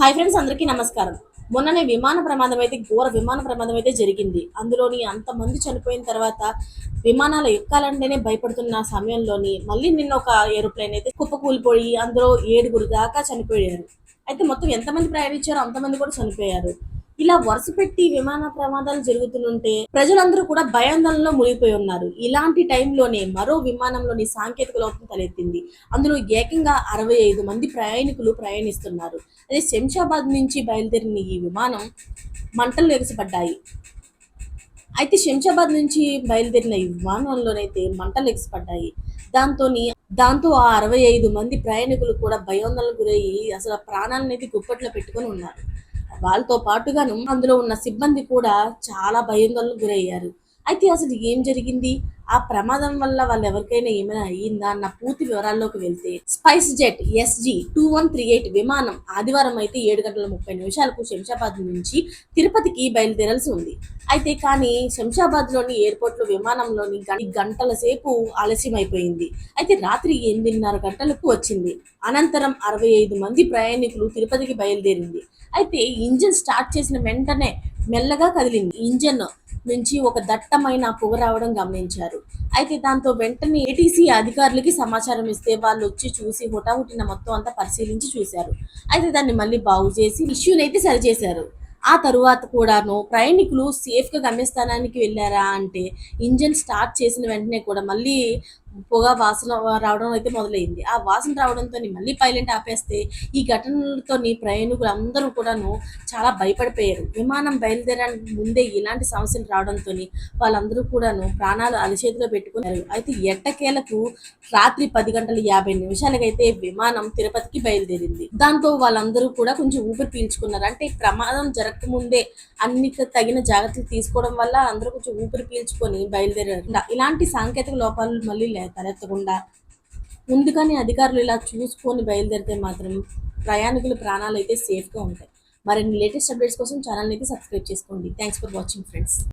Hi friends అందరికీ నమస్కారం. మొన్ననే విమాన ప్రమాదం అయితే ఘోర విమాన ప్రమాదం అయితే జరిగింది. అందులోని అంతమంది చనిపోయిన తర్వాత విమానాలు ఎక్కాలంటేనే భయపడుతున్న సమయంలోని మళ్ళీ నిన్న ఒక ఏరోప్లేన్ అయితే కుప్పకూలిపోయి అందులో ఏడుగురు దాకా చనిపోయారు. అయితే మొత్తం ఎంతమంది ప్రయాణించారో అంతమంది కూడా చనిపోయారు. ఇలా వరుస పెట్టి విమాన ప్రమాదాలు జరుగుతుంటే ప్రజలందరూ కూడా భయాందోళనలో మునిగిపోయి ఉన్నారు. ఇలాంటి టైంలోనే మరో విమానంలోని సాంకేతిక లోపం తలెత్తింది. అందులో ఏకంగా అరవై ఐదు మంది ప్రయాణికులు ప్రయాణిస్తున్నారు. అదే శంషాబాద్ నుంచి బయలుదేరిన ఈ విమానం మంటలు ఎగసిపడ్డాయి అయితే శంషాబాద్ నుంచి బయలుదేరిన ఈ విమానంలోనైతే మంటలు ఎగసిపడ్డాయి దాంతో దాంతో ఆ అరవై ఐదు మంది ప్రయాణికులు కూడా భయాందోళనకు గురయ్యి అసలు ఆ గుప్పట్లో పెట్టుకొని ఉన్నారు. వాళ్ళతో పాటుగాను అందులో ఉన్న సిబ్బంది కూడా చాలా భయందోళనకు గురయ్యారు. అయితే అసలు ఏం జరిగింది? ఆ ప్రమాదం వల్ల వాళ్ళు ఎవరికైనా ఏమైనా అయ్యిందా? అన్న పూర్తి వివరాల్లోకి వెళ్తే SpiceJet SG two one three eight విమానం ఆదివారం అయితే ఏడు గంటల ముప్పై నిమిషాలకు శంషాబాద్ నుంచి తిరుపతికి బయలుదేరాల్సి ఉంది. అయితే కానీ శంషాబాద్లోని ఎయిర్పోర్ట్లో విమానంలోని గంటల సేపు ఆలస్యం అయిపోయింది అయితే రాత్రి ఎనిమిదిన్నర గంటలకు వచ్చింది. అనంతరం అరవై ఐదు మంది ప్రయాణికులు తిరుపతికి బయలుదేరింది. అయితే ఇంజిన్ స్టార్ట్ చేసిన వెంటనే మెల్లగా కదిలింది. ఇంజన్ నుంచి ఒక దట్టమైన పొగ రావడం గమనించారు. అయితే దాంతో వెంటనే ఏటీసీ అధికారులకి సమాచారం ఇస్తే వాళ్ళు వచ్చి చూసి హుటాహుటిన మొత్తం అంతా పరిశీలించి చూశారు. అయితే దాన్ని మళ్ళీ బాగు చేసి ఇష్యూని అయితే సరిచేశారు. ఆ తరువాత కూడాను ప్రయాణికులు సేఫ్గా గమ్యస్థానానికి వెళ్ళారా అంటే ఇంజన్ స్టార్ట్ చేసిన వెంటనే కూడా మళ్ళీ పొగ వాసన రావడం అయితే మొదలైంది. ఆ వాసన రావడంతో మళ్ళీ పైలట్ ఆపేస్తే ఈ ఘటనలతో ప్రయాణికులు అందరూ కూడాను చాలా భయపడిపోయారు. విమానం బయలుదేరడానికి ముందే ఇలాంటి సమస్యలు రావడంతో వాళ్ళందరూ కూడాను ప్రాణాలు అరిచేతిలో పెట్టుకున్నారు. అయితే ఎట్టకేలకు రాత్రి పది గంటల యాభై నిమిషాలకైతే విమానం తిరుపతికి బయలుదేరింది. దాంతో వాళ్ళందరూ కూడా కొంచెం ఊపిరి పీల్చుకున్నారు. అంటే ప్రమాదం జరగకముందే అన్ని తగిన జాగ్రత్తలు తీసుకోవడం వల్ల అందరూ కొంచెం ఊపిరి పీల్చుకొని బయలుదేరారు. ఇలాంటి సాంకేతిక లోపాలు మళ్ళీ లే- తలెత్తకుండా ముందుగానే అధికారులు ఇలా చూసుకొని బయలుదేరితే మాత్రం ప్రయాణికుల ప్రాణాలు అయితే సేఫ్గా ఉంటాయి. మరిన్ని లేటెస్ట్ అప్డేట్స్ కోసం ఛానల్ని అయితే సబ్స్క్రైబ్ చేసుకోండి. Thanks for watching friends